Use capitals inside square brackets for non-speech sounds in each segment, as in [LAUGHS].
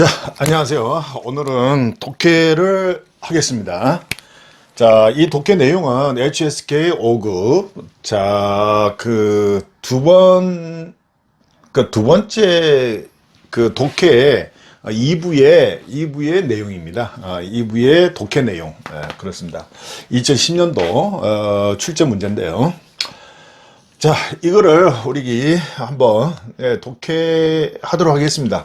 자, 안녕하세요. 오늘은 독해를 하겠습니다. 자, 이 독해 내용은 HSK 5급. 자, 그 두 번, 그 두 번째 그 독해 2부의, 2부의 내용입니다. 아, 2부의 독해 내용. 예, 그렇습니다. 2010년도, 어, 출제 문제인데요. 자, 이거를 우리 한번 예, 독해하도록 하겠습니다.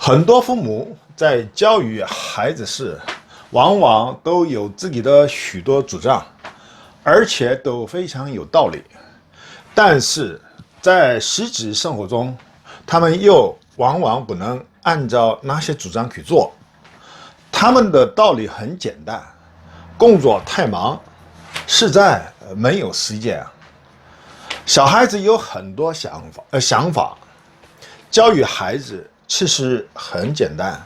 很多父母在教育孩子时，往往都有自己的许多主张，而且都非常有道理。但是在实际生活中，他们又往往不能按照那些主张去做。他们的道理很简单，工作太忙，实在没有时间。小孩子有很多想法，呃，想法，教育孩子其实很简单。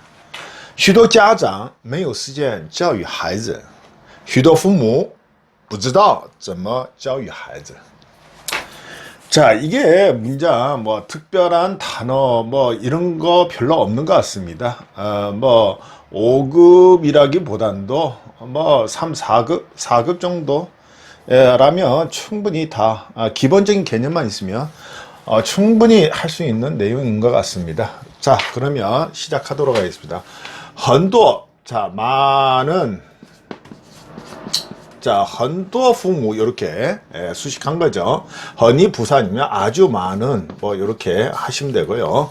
许多家长没有时间教育孩子，许多父母不知道怎么教育孩子。 자, 이게 문장 뭐 특별한 단어 뭐 이런 거 별로 없는 것 같습니다. 어, 뭐 5급이라기보단도 뭐 3, 4급, 4급 정도 예, 라면 충분히 다 아, 기본적인 개념만 있으면 어, 충분히 할 수 있는 내용인 것 같습니다. 자 그러면 시작하도록 하겠습니다. 헌도 자 많은 자 헌도 부무 이렇게 예, 수식한 거죠. 헌이 부산이면 아주 많은 뭐 이렇게 하시면 되고요.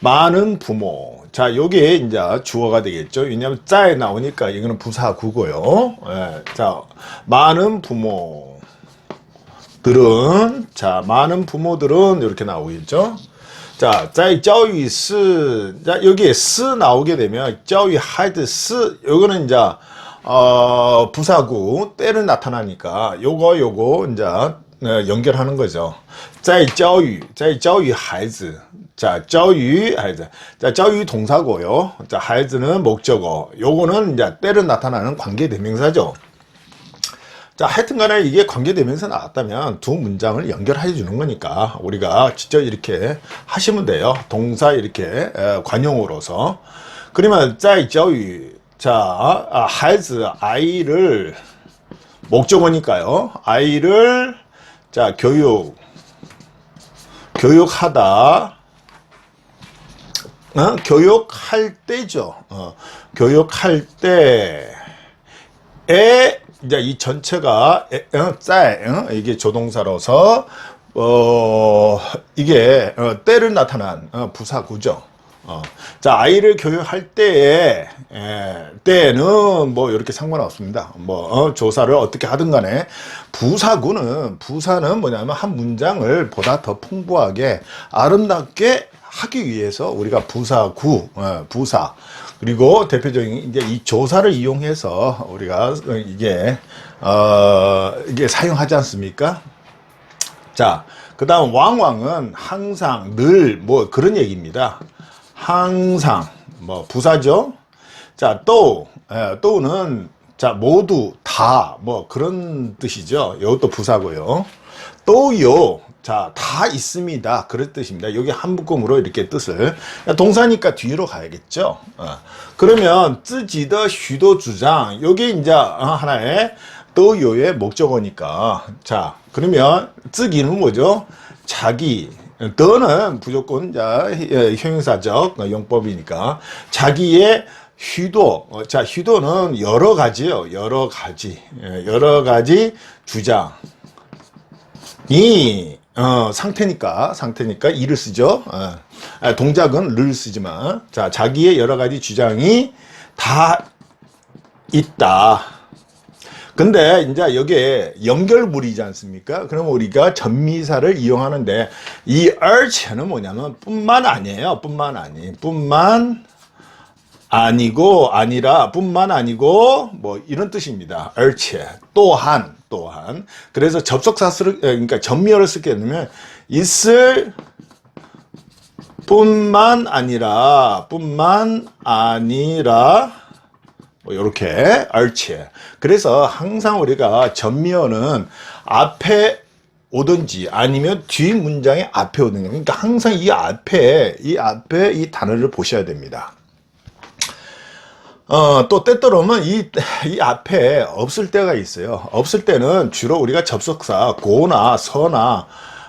많은 부모. 자 여기에 이제 주어가 되겠죠. 왜냐하면 짜에 나오니까 이거는 부사구고요. 예, 자 많은 부모. 들은 자 많은 부모들은 이렇게 나오겠죠. 자, 자이 쩌위 스, 자 여기에 스 나오게 되면 자위 하이드 스 요거는 이제 어, 부사구 때를 나타나니까 요거 요거 이제 어, 연결하는 거죠. 자이 쩌위, 자이 쩌위 하이즈. 자, 쩌위, 하이즈. 자, 쩌위 동사고요. 자, 하이즈는 목적어. 요거는 이제 때를 나타나는 관계 대명사죠. 자 하여튼 간에 이게 관계되면서 나왔다면 두 문장을 연결해 주는 거니까 우리가 직접 이렇게 하시면 돼요. 동사 이렇게 관용으로서. 그러면 짜이저위 자 아, 하즈 아이를 목적어니까요. 아이를 자 교육 교육하다. 어? 교육할 때죠. 어, 교육할 때에 이제 이 전체가 에, 어, 짤 어? 이게 조동사로서 어 이게 어, 때를 나타난 어, 부사구죠. 어. 자 아이를 교육할 때에 에, 때는 뭐 이렇게 상관없습니다. 뭐 어, 조사를 어떻게 하든 간에 부사구는 부사는 뭐냐면 한 문장을 보다 더 풍부하게 아름답게 하기 위해서 우리가 부사구 어, 부사 그리고 대표적인 이제 이 조사를 이용해서 우리가 이게 어 이게 사용하지 않습니까? 자, 그다음 왕왕은 항상 늘 뭐 그런 얘기입니다. 항상 뭐 부사죠. 자, 또 예, 또는 자 모두 다 뭐 그런 뜻이죠. 이것도 부사고요. 또요. 자, 다 있습니다. 그럴 뜻입니다. 여기 한묶음으로 이렇게 뜻을. 동사니까 뒤로 가야겠죠? 어. 그러면, 쯔지더 쉬도 주장. 여기 이제 하나의 또요의 목적어니까. 자, 그러면, 쯔기는 뭐죠? 자기. 더는 무조건 자, 예, 형용사적 용법이니까. 자기의 휴도 어, 자 휴도는 여러 가지요 여러 가지 예, 여러 가지 주장 이 어, 상태니까 상태니까 이를 쓰죠 어, 아, 동작은 를 쓰지만 자 자기의 여러 가지 주장이 다 있다 근데 이제 여기에 연결물이지 않습니까? 그럼 우리가 전미사를 이용하는데 이 arch는 뭐냐면 뿐만 아니에요. 뿐만 아니. 뿐만 아니고 아니라 뿐만 아니고 뭐 이런 뜻입니다. arch 또한 또한 그래서 접속사를 그러니까 전미어를 쓰게 되면 있을 뿐만 아니라 뿐만 아니라 뭐 이렇게 arch. 그래서 항상 우리가 전미어는 앞에 오든지 아니면 뒤 문장의 앞에 오든지 그러니까 항상 이 앞에 이 앞에 이 단어를 보셔야 됩니다. 어, 또 때때로는 이, 이 앞에 없을 때가 있어요. 없을 때는 주로 우리가 접속사 고나 서나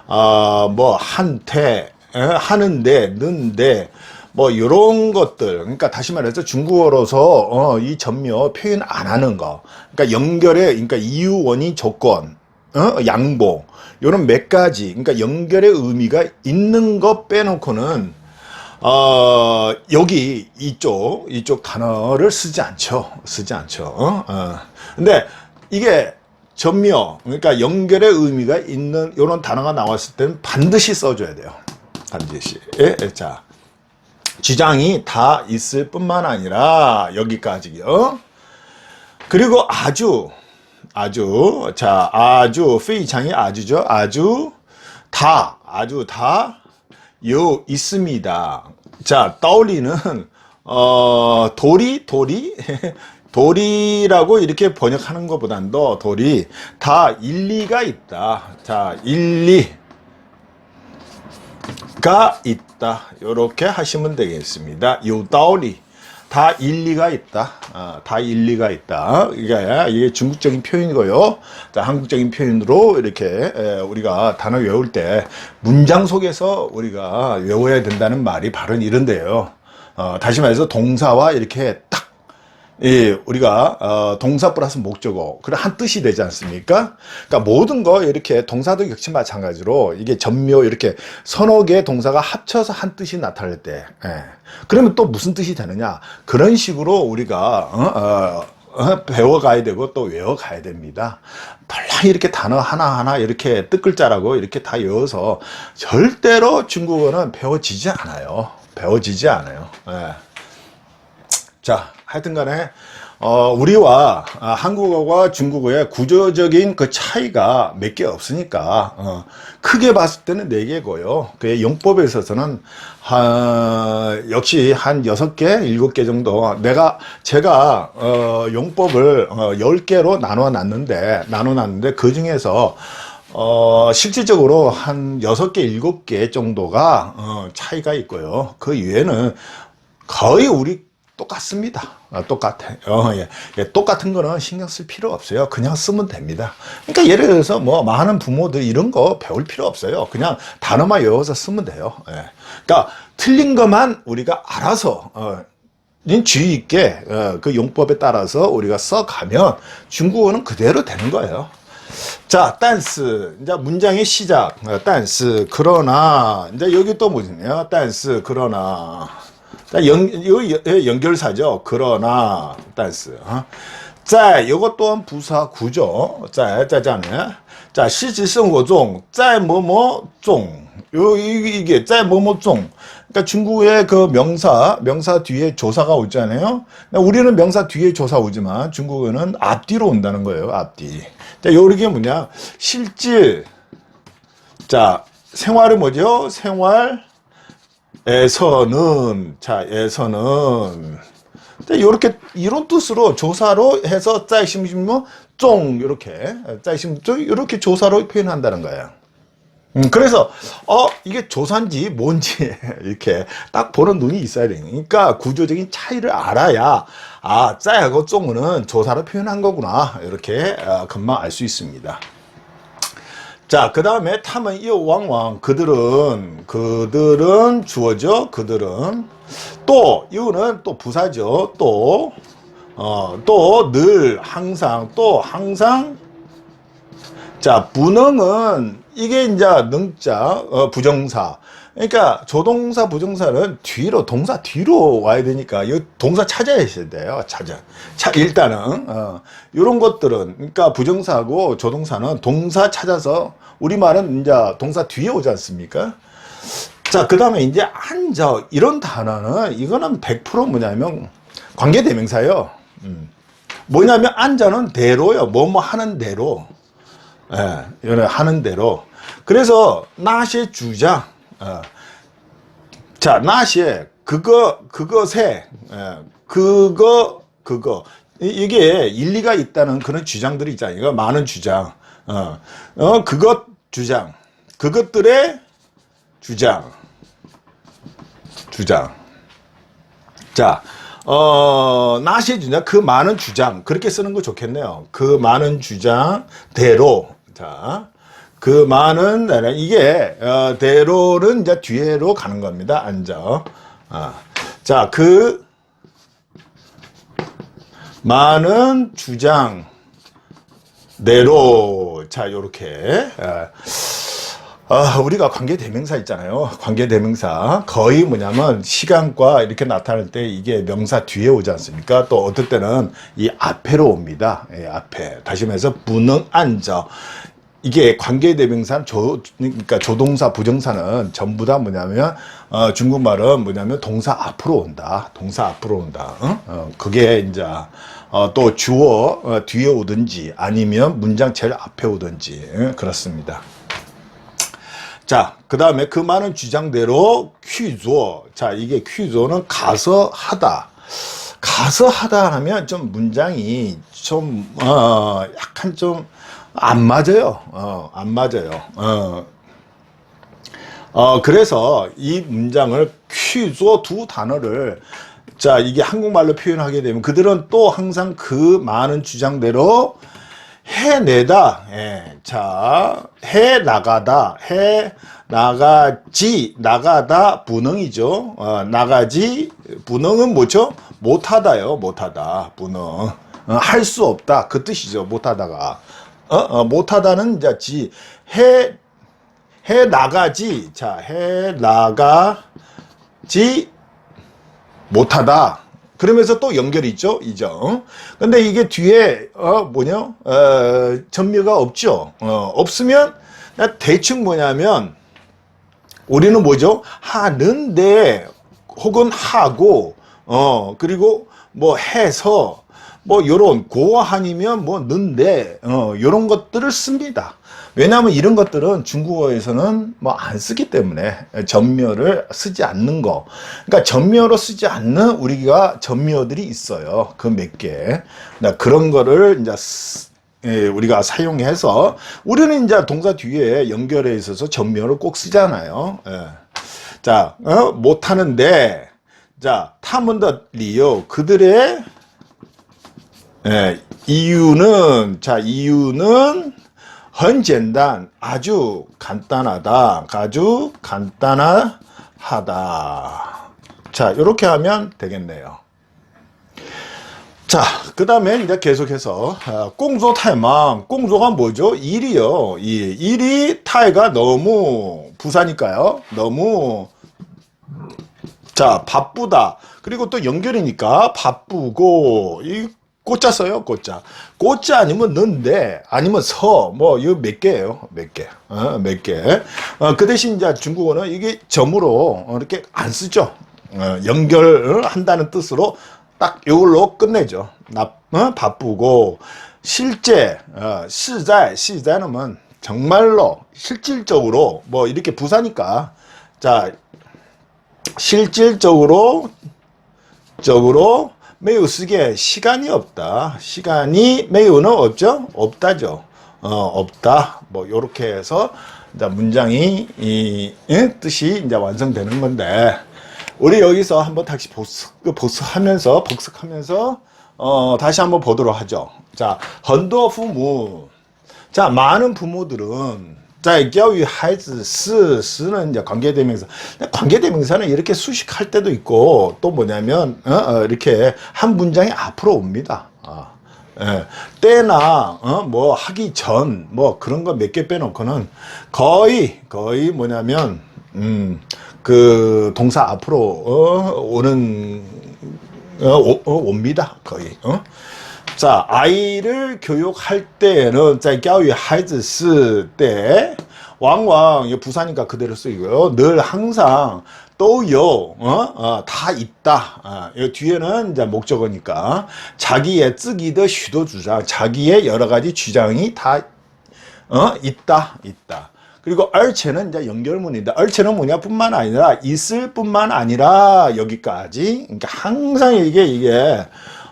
어, 뭐 한테 에, 하는데 는데 뭐 이런 것들 그러니까 다시 말해서 중국어로서 어, 이 전묘 표현 안 하는 거 그러니까 연결의 그러니까 이유 원인 조건 어? 양보 이런 몇 가지 그러니까 연결의 의미가 있는 거 빼놓고는 어, 여기 이쪽 이쪽 단어를 쓰지 않죠 쓰지 않죠 어? 어. 근데 이게 전묘 그러니까 연결의 의미가 있는 이런 단어가 나왔을 때는 반드시 써줘야 돼요 반드시 예? 예, 자 주장이 다 있을 뿐만 아니라 여기까지요. 그리고 아주 아주 자 아주 페이창이 아주죠. 아주 다 아주 다 요 있습니다. 자 떠올리는 어 도리 도리 도리라고 이렇게 번역하는 것보단도 도리 다 일리가 있다. 자 일리 가 있다. 이렇게 하시면 되겠습니다. 요道理 다 일리가 있다. 아, 다 일리가 있다. 이게 이게 중국적인 표현이고요. 자, 한국적인 표현으로 이렇게 에, 우리가 단어 외울 때 문장 속에서 우리가 외워야 된다는 말이 바로 이런데요. 어, 다시 말해서 동사와 이렇게 딱 예, 우리가 어, 동사 플러스 목적어 그런 한 뜻이 되지 않습니까? 그러니까 모든 거 이렇게 동사도 역시 마찬가지로 이게 전묘 이렇게 서너 개의 동사가 합쳐서 한 뜻이 나타날 때, 예. 그러면 또 무슨 뜻이 되느냐? 그런 식으로 우리가 어, 어, 어, 배워가야 되고 또 외워가야 됩니다. 벌랑 이렇게 단어 하나하나 이렇게 뜻글자라고 이렇게 다 외워서 절대로 중국어는 배워지지 않아요. 배워지지 않아요. 예. 자, 하여튼 간에, 어, 우리와 아, 한국어와 중국어의 구조적인 그 차이가 몇 개 없으니까, 어, 크게 봤을 때는 네 개고요. 그 용법에 있어서는, 하, 역시 한 여섯 개, 일곱 개 정도. 내가, 제가, 어, 용법을, 어, 열 개로 나눠 놨는데, 나눠 놨는데, 그 중에서, 어, 실질적으로 한 여섯 개, 일곱 개 정도가, 어, 차이가 있고요. 그 이외에는 거의 우리 똑같습니다. 아, 똑같아. 어, 예. 예, 똑같은 거는 신경 쓸 필요 없어요. 그냥 쓰면 됩니다. 그러니까 예를 들어서 뭐 많은 부모들 이런 거 배울 필요 없어요. 그냥 단어만 외워서 쓰면 돼요. 예. 그러니까 틀린 것만 우리가 알아서 어, 주의 있게 어, 그 용법에 따라서 우리가 써가면 중국어는 그대로 되는 거예요. 자, 댄스. 이제 문장의 시작. 어, 댄스. 그러나 이제 여기 또 뭐냐? 댄스. 그러나 자, 연, 요, 연결사죠. 그러나, 댄스. 어? 자, 이것 또한 부사 구조. 자, 짜잔에. 자, 네. 시지성고종, 짤뭐뭐종. 요, 이게, 짤뭐뭐종. 그니까 중국의 그 명사, 명사 뒤에 조사가 오잖아요. 그러니까 우리는 명사 뒤에 조사 오지만 중국어는 앞뒤로 온다는 거예요. 앞뒤. 자, 요렇게 뭐냐. 실질. 자, 생활은 뭐죠? 생활. 에서는 자 에서는 이렇게 이런 뜻으로 조사로 해서 짜이심뭐 쫑 이렇게 짜이심 쫑 이렇게 조사로 표현한다는 거예요. 음, 그래서 어 이게 조사인지 뭔지 [LAUGHS] 이렇게 딱 보는 눈이 있어야 되니까 구조적인 차이를 알아야 아 짜하고 쫑은 조사로 표현한 거구나 이렇게 어, 금방 알 수 있습니다. 자, 그 다음에 탐은 이 왕왕 그들은 그들은 주어죠. 그들은 또 이거는 또 부사죠. 또 어, 또 늘 항상 또 항상 자, 분응은 이게 이제 능자 어, 부정사. 그러니까 조동사 부정사는 뒤로 동사 뒤로 와야 되니까 이 동사 찾아야 돼요. 찾아. 자, 일단은 어, 이런 것들은 그러니까 부정사하고 조동사는 동사 찾아서 우리말은 이제 동사 뒤에 오지 않습니까? 자, 그 다음에 이제 앉아 이런 단어는 이거는 100% 뭐냐면 관계 대명사예요. 음. 뭐냐면 앉아는 대로요. 뭐뭐 하는 대로. 예, 하는 대로. 그래서 나시의 주장, 어, 자 나시의 그거 그것에 예, 그거 그거. 이- 이게 일리가 있다는 그런 주장들이 있잖아요. 많은 주장, 어, 어 그것 주장, 그것들의 주장, 주장. 자, 어, 나시의 주장, 그 많은 주장, 그렇게 쓰는 거 좋겠네요. 그 많은 주장대로, 자, 그 많은, 나라- 이게, 어, 대로는 이제 뒤에로 가는 겁니다. 앉아. 아. 자, 그 많은 주장, 대로, 자, 요렇게. 아. 아, 우리가 관계 대명사 있잖아요. 관계 대명사. 거의 뭐냐면 시간과 이렇게 나타날 때 이게 명사 뒤에 오지 않습니까? 또 어떨 때는 이 앞에로 옵니다. 예, 앞에. 다시 말해서 분응 앉아. 이게 관계 대명사 조 그러니까 조동사 부정사는 전부 다 뭐냐면 어, 중국말은 뭐냐면 동사 앞으로 온다. 동사 앞으로 온다. 어? 어, 그게 이제 어, 또 주어 어, 뒤에 오든지 아니면 문장 제일 앞에 오든지 예, 그렇습니다. 자, 그 다음에 그 많은 주장대로 퀴조. 자, 이게 퀴조는 가서 하다. 가서 하다 하면 좀 문장이 좀, 어, 약간 좀 안 맞아요. 어, 안 맞아요. 어. 어, 그래서 이 문장을 퀴조 두 단어를 자, 이게 한국말로 표현하게 되면 그들은 또 항상 그 많은 주장대로 해내다. 예. 자, 해 나가다. 해 나가지. 나가다. 분응이죠. 어, 나가지. 분응은 뭐죠? 못하다요. 못하다. 분응. 어, 할수 없다. 그 뜻이죠. 못하다가. 어, 어, 못하다는 이제 지. 해, 해 나가지. 자, 해 나가지. 못하다. 그러면서 또 연결이 있죠, 이정. 근데 이게 뒤에 어 뭐냐, 어 전묘가 없죠. 어 없으면 나 대충 뭐냐면 우리는 뭐죠, 하는데 혹은 하고 어 그리고 뭐 해서 뭐 요런 고한이면 뭐 는데 어 요런 것들을 씁니다. 왜냐하면 이런 것들은 중국어에서는 뭐 안 쓰기 때문에 전묘를 쓰지 않는 거. 그러니까 전묘로 쓰지 않는 우리가 전묘들이 있어요. 그 몇 개. 나 그런 거를 이제 쓰- 예, 우리가 사용해서 우리는 이제 동사 뒤에 연결해 있어서 전묘를 꼭 쓰잖아요. 예. 자, 어? 못하는데 자, 탐은 더 리요. 그들의 예, 이유는 자 이유는 헌젠단 아주 간단하다. 아주 간단하다. 자 이렇게 하면 되겠네요. 자그 다음에 이제 계속해서 아, 공조 탈망. 꽁조가 뭐죠? 일이요. 이 일이 타이가 너무 부사니까요. 너무 자 바쁘다. 그리고 또 연결이니까 바쁘고 이 꽃자 써요, 꽃자. 꽃자 아니면 는데, 아니면 서, 뭐, 이거 몇 개예요, 몇 개. 어, 몇 개. 어, 그 대신 이제 중국어는 이게 점으로 어, 이렇게 안 쓰죠. 어, 연결한다는 뜻으로 딱 이걸로 끝내죠. 나, 어, 바쁘고, 실제, 어, 시在, 시자는 정말로, 실질적으로, 뭐, 이렇게 부사니까, 자, 실질적으로 적으로 매우 쓰게 시간이 없다. 시간이 매우는 없죠? 없다죠. 어, 없다. 뭐 요렇게 해서 이제 문장이 이 예? 뜻이 이제 완성되는 건데 우리 여기서 한번 다시 복습 복습하면서 복습하면서 어, 다시 한번 보도록 하죠. 자, 헌도 부모. 자, 많은 부모들은 在教育孩子是是는 이제 관계대명사. 근데 관계대명사는 이렇게 수식할 때도 있고 또 뭐냐면 어, 어, 이렇게 한 문장이 앞으로 옵니다. 아. 예, 때나 어, 뭐 하기 전 뭐 그런 거 몇 개 빼놓고는 거의 거의 뭐냐면 음, 그 동사 앞으로 어, 오는 어, 오, 어, 옵니다 거의. 어? 자, 아이를 교육할 때는 在教育孩子是때 왕왕 이거 부사니까 그대로 쓰이고요. 늘 항상 또요, 어, 어, 다 있다. 아, 이 뒤에는 이제 목적어니까 자기의 쯔기의 슈도 주장, 자기의 여러 가지 주장이 다 어, 있다, 있다. 그리고 얼체는 이제 연결문인데 얼체는 뭐냐 뿐만 아니라 있을 뿐만 아니라 여기까지 그러니까 항상 이게 이게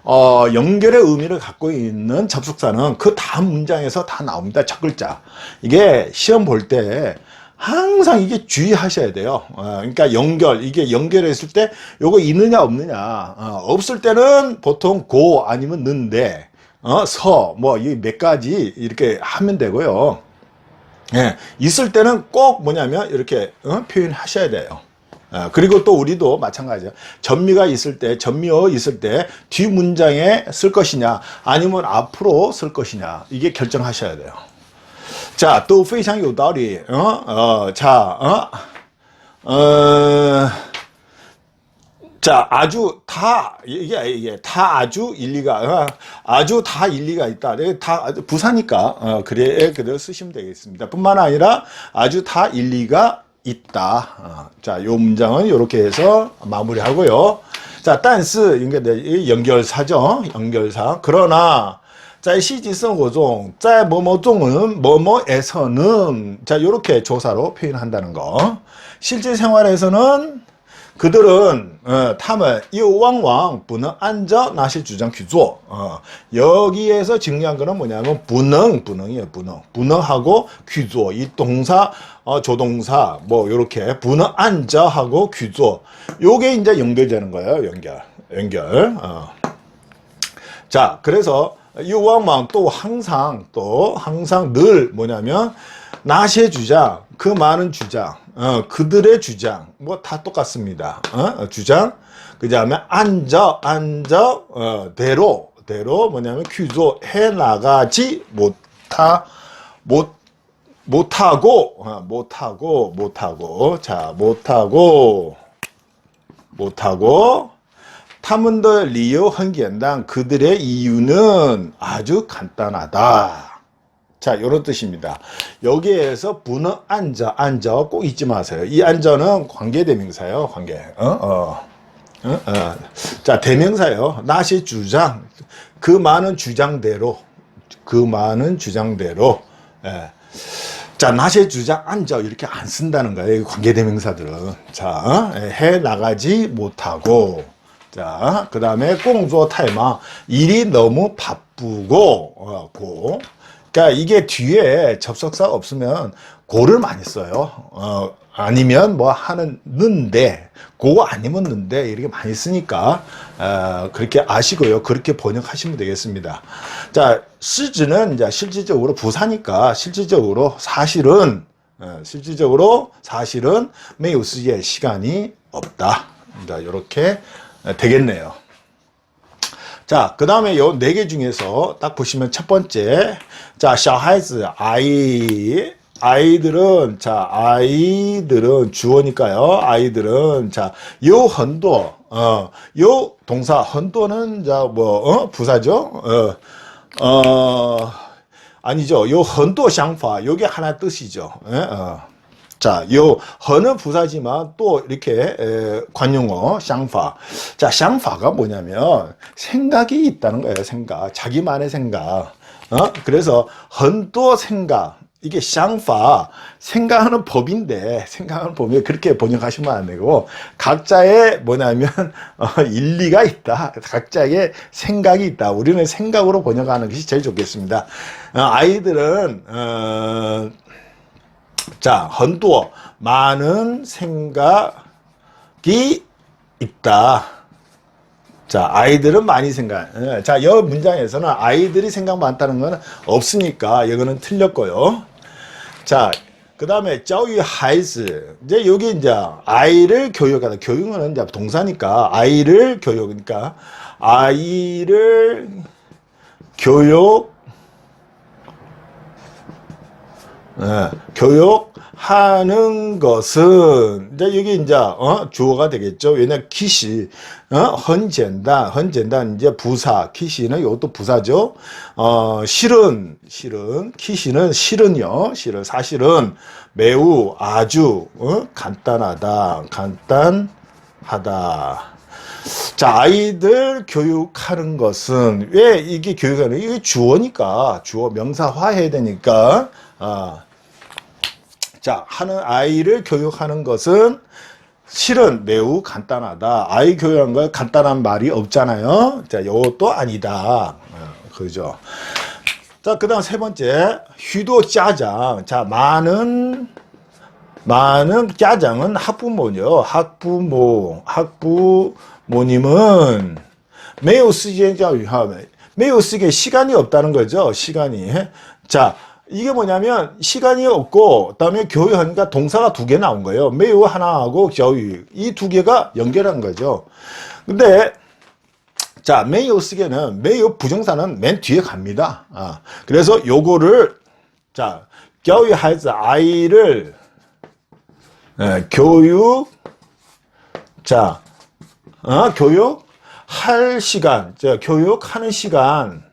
어, 연결의 의미를 갖고 있는 접속사는 그 다음 문장에서 다 나옵니다. 첫 글자. 이게 시험 볼 때 항상 이게 주의하셔야 돼요. 어, 그러니까 연결, 이게 연결했을 때 요거 있느냐 없느냐. 어, 없을 때는 보통 고 아니면 는데, 어, 서, 뭐, 이 몇 가지 이렇게 하면 되고요. 예, 있을 때는 꼭 뭐냐면 이렇게 어? 표현하셔야 돼요. 아, 그리고 또 우리도 마찬가지예요. 전미가 있을 때, 전미어 있을 때 뒤 문장에 쓸 것이냐, 아니면 앞으로 쓸 것이냐, 이게 결정하셔야 돼요. 자, 또 非常有道理. 어? 어, 자, 어? 어, 자, 아주 다, 이게, 이게, 다 아주 일리가, 어, 아주 다 일리가 있다. 네, 다, 아주 부사니까, 어, 그래, 그대로 쓰시면 되겠습니다. 뿐만 아니라 아주 다 일리가 있다. 어, 자, 요 문장은 이렇게 해서 마무리하고요. 자, 댄스 이게 연결사죠. 연결사. 그러나 자, 시지성 고종, 자, 뭐뭐종은 뭐뭐에서는 자, 요렇게 조사로 표현한다는 거. 실제 생활에서는 그들은 어, 他们又往往不能按照那些主张去做. 어, 여기에서 중요한 거는 뭐냐면 不能, 不能이에요, 不能. 不能하고 去做. 이 동사, 어, 조동사 뭐 요렇게 不能按照 하고 去做. 요게 이제 연결되는 거예요, 연결. 연결. 어. 자, 그래서 유왕망 또 항상 또 항상 늘 뭐냐면 나시의 주장, 그 많은 주장, 어, 그들의 주장 뭐 다 똑같습니다. 어? 어? 주장 그 다음에 앉아 앉아 어, 대로 대로 뭐냐면 규조해 나가지 못하 못 못하고 어, 못하고 못하고 자 못하고 못하고 타문더 리오 헌기엔당 그들의 이유는 아주 간단하다. 자, 요런 뜻입니다. 여기에서 분은 앉아, 앉아 꼭 잊지 마세요. 이 앉아는 관계 대명사예요, 관계. 어, 어. 어, 어. 자, 대명사요. 나시 주장. 그 많은 주장대로. 그 많은 주장대로. 예. 자, 나시 주장 앉아. 이렇게 안 쓴다는 거예요. 이 관계 대명사들은. 자, 어? 해 나가지 못하고. 자, 그 다음에 공조 타이마. 일이 너무 바쁘고, 어, 고. 그러니까 이게 뒤에 접속사가 없으면 고를 많이 써요. 어, 아니면 뭐 하는 는데 고 아니면 는데 이렇게 많이 쓰니까 어, 그렇게 아시고요. 그렇게 번역하시면 되겠습니다. 자, 실즈는 이제 실질적으로 부사니까 실질적으로 사실은 어, 실질적으로 사실은 메우스의 시간이 없다. 자, 이렇게 되겠네요. 자, 그 다음에 요 네 개 중에서 딱 보시면 첫 번째. 자, 샤하이즈, 아이. 아이들은, 자, 아이들은 주어니까요. 아이들은, 자, 요 헌도, 어, 요 동사, 헌도는, 자, 뭐, 어? 부사죠? 어, 어, 아니죠. 요 헌도 샹파. 요게 하나 뜻이죠. 예? 어. 자, 요 허는 부사지만 또 이렇게 에, 관용어 샹파. 자, 샹파가 뭐냐면 생각이 있다는 거예요. 생각. 자기만의 생각. 어? 그래서 헌또 생각. 이게 샹파 생각하는 법인데 생각하는 법이 그렇게 번역하시면 안 되고 각자의 뭐냐면 어, 일리가 있다 각자의 생각이 있다 우리는 생각으로 번역하는 것이 제일 좋겠습니다 어, 아이들은 어, 자, 헌두어 많은 생각이 있다. 자, 아이들은 많이 생각. 예, 자, 이 문장에서는 아이들이 생각 많다는 건 없으니까 이거는 틀렸고요. 자, 그 다음에 짜우유 하이스 이제 여기 이제 아이를 교육하다 교육은 이제 동사니까 아이를 교육 그러니까 아이를 교육 예, 교육하는 것은 이제 여기 이제 어, 주어가 되겠죠. 왜냐 키시 어, 헌젠단 헌젠단 이제 부사 키시는 이것도 부사죠. 어, 실은 실은 키시는 실은요. 실은 사실은 매우 아주 어, 간단하다 간단하다. 자, 아이들 교육하는 것은 왜 이게 교육하는 이게 주어니까 주어 명사화 해야 되니까 아. 자, 하는 아이를 교육하는 것은 실은 매우 간단하다. 아이 교육하는 거 간단한 말이 없잖아요. 자, 요것도 아니다. 어, 그죠. 자, 그 다음 세 번째, 휴도 짜장. 자, 많은, 많은 짜장은 학부모요. 학부모, 학부모님은 매우 교육하면, 매우 쓰기에 시간이 없다는 거죠. 시간이. 자, 이게 뭐냐면 시간이 없고 그다음에 교육하니까 동사가 두 개 나온 거예요. 매우 하나하고 교육 이 두 개가 연결한 거죠. 근데 자 매우 쓰게는 매우 부정사는 맨 뒤에 갑니다. 아, 그래서 요거를 자 교육孩子 아이를 예, 교육 자 어, 교육 할 시간 자 교육하는 시간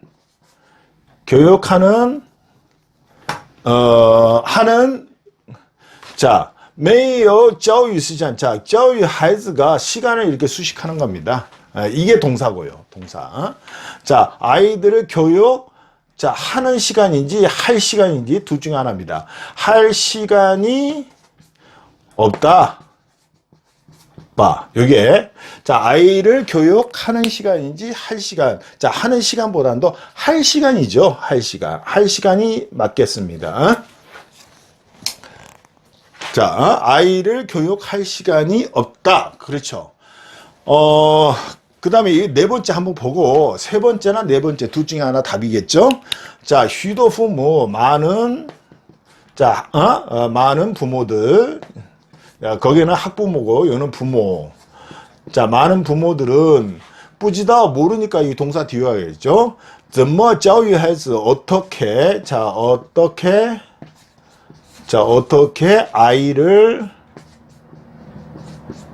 교육하는 어, 하는 자, 메이어 저유 시간. 자, 저유 하이즈가 시간을 이렇게 수식하는 겁니다. 예, 이게 동사고요. 동사. 자, 아이들을 교육 자, 하는 시간인지 할 시간인지 둘 중에 하나입니다. 할 시간이 없다. 봐. 여기에. 자, 아이를 교육하는 시간인지 할 시간. 자, 하는 시간보다도 할 시간이죠. 할 시간. 할 시간이 맞겠습니다. 자, 아이를 교육할 시간이 없다. 그렇죠. 어, 그 다음에 네 번째 한번 보고, 세 번째나 네 번째 둘 중에 하나 답이겠죠? 자, 휴도 부모, 많은, 자, 어? 어, 많은 부모들, 야, 거기는 학부모고, 여는 부모. 자, 많은 부모들은 뿌지다 모르니까 이 동사 뒤에 와야겠죠? 怎么教育孩子 어떻게 자, 어떻게 자, 어떻게 아이를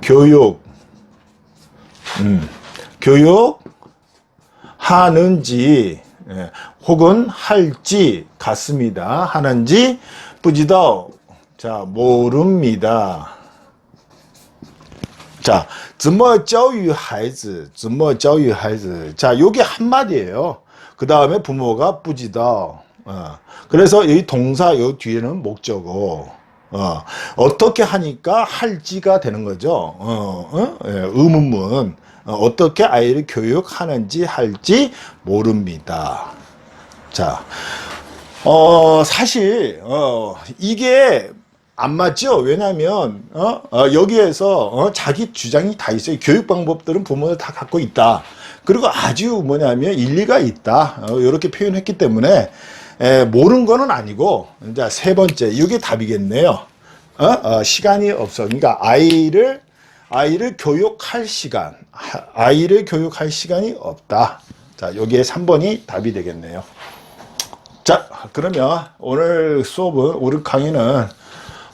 교육 음, 교육 하는지 예, 혹은 할지 같습니다. 하는지 뿌지다 자, 모릅니다. 자, 怎么教育孩子?怎么教育孩子? 자, 요게 한마디예요. 그 다음에 부모가 뿌지다. 어. 그래서 이 동사 요 뒤에는 목적어. 어. 어떻게 하니까 할지가 되는 거죠. 어, 어? 예, 의문문. 어, 어떻게 아이를 교육하는지 할지 모릅니다. 자, 어, 사실, 어, 이게 안 맞죠? 왜냐면, 어, 어, 여기에서, 어, 자기 주장이 다 있어요. 교육 방법들은 부모들 다 갖고 있다. 그리고 아주 뭐냐면 일리가 있다. 어, 이렇게 표현했기 때문에, 에, 모르는 거는 아니고, 이제 세 번째, 이게 답이겠네요. 어? 어, 시간이 없어. 그러니까 아이를, 아이를 교육할 시간, 하- 아이를 교육할 시간이 없다. 자, 여기에 3번이 답이 되겠네요. 자, 그러면 오늘 수업은, 오늘 강의는,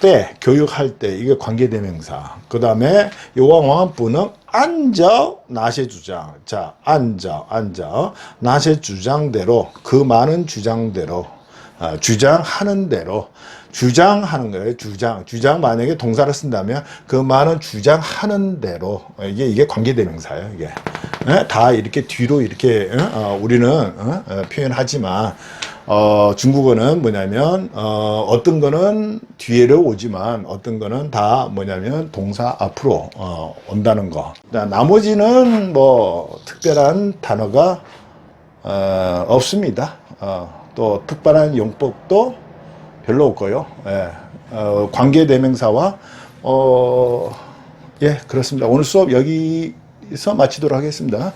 때 교육할 때 이게 관계대명사. 그 다음에 요왕 왕부는 앉아 나의 주장. 자 앉아 앉아 나의 주장대로 그 많은 주장대로 아, 주장하는 대로 주장하는 거예요. 주장 주장 만약에 동사를 쓴다면 그 많은 주장하는 대로 이게 이게 관계대명사예요. 이게 예? 다 이렇게 뒤로 이렇게 어? 어, 우리는 어? 어, 표현하지만 어, 중국어는 뭐냐면 어, 어떤 거는 뒤에로 오지만 어떤 거는 다 뭐냐면 동사 앞으로 어, 온다는 거. 자, 나머지는 뭐 특별한 단어가 어, 없습니다. 어, 또 특별한 용법도 별로 없고요. 예, 어, 관계 대명사와 어, 예 그렇습니다. 오늘 수업 여기서 마치도록 하겠습니다.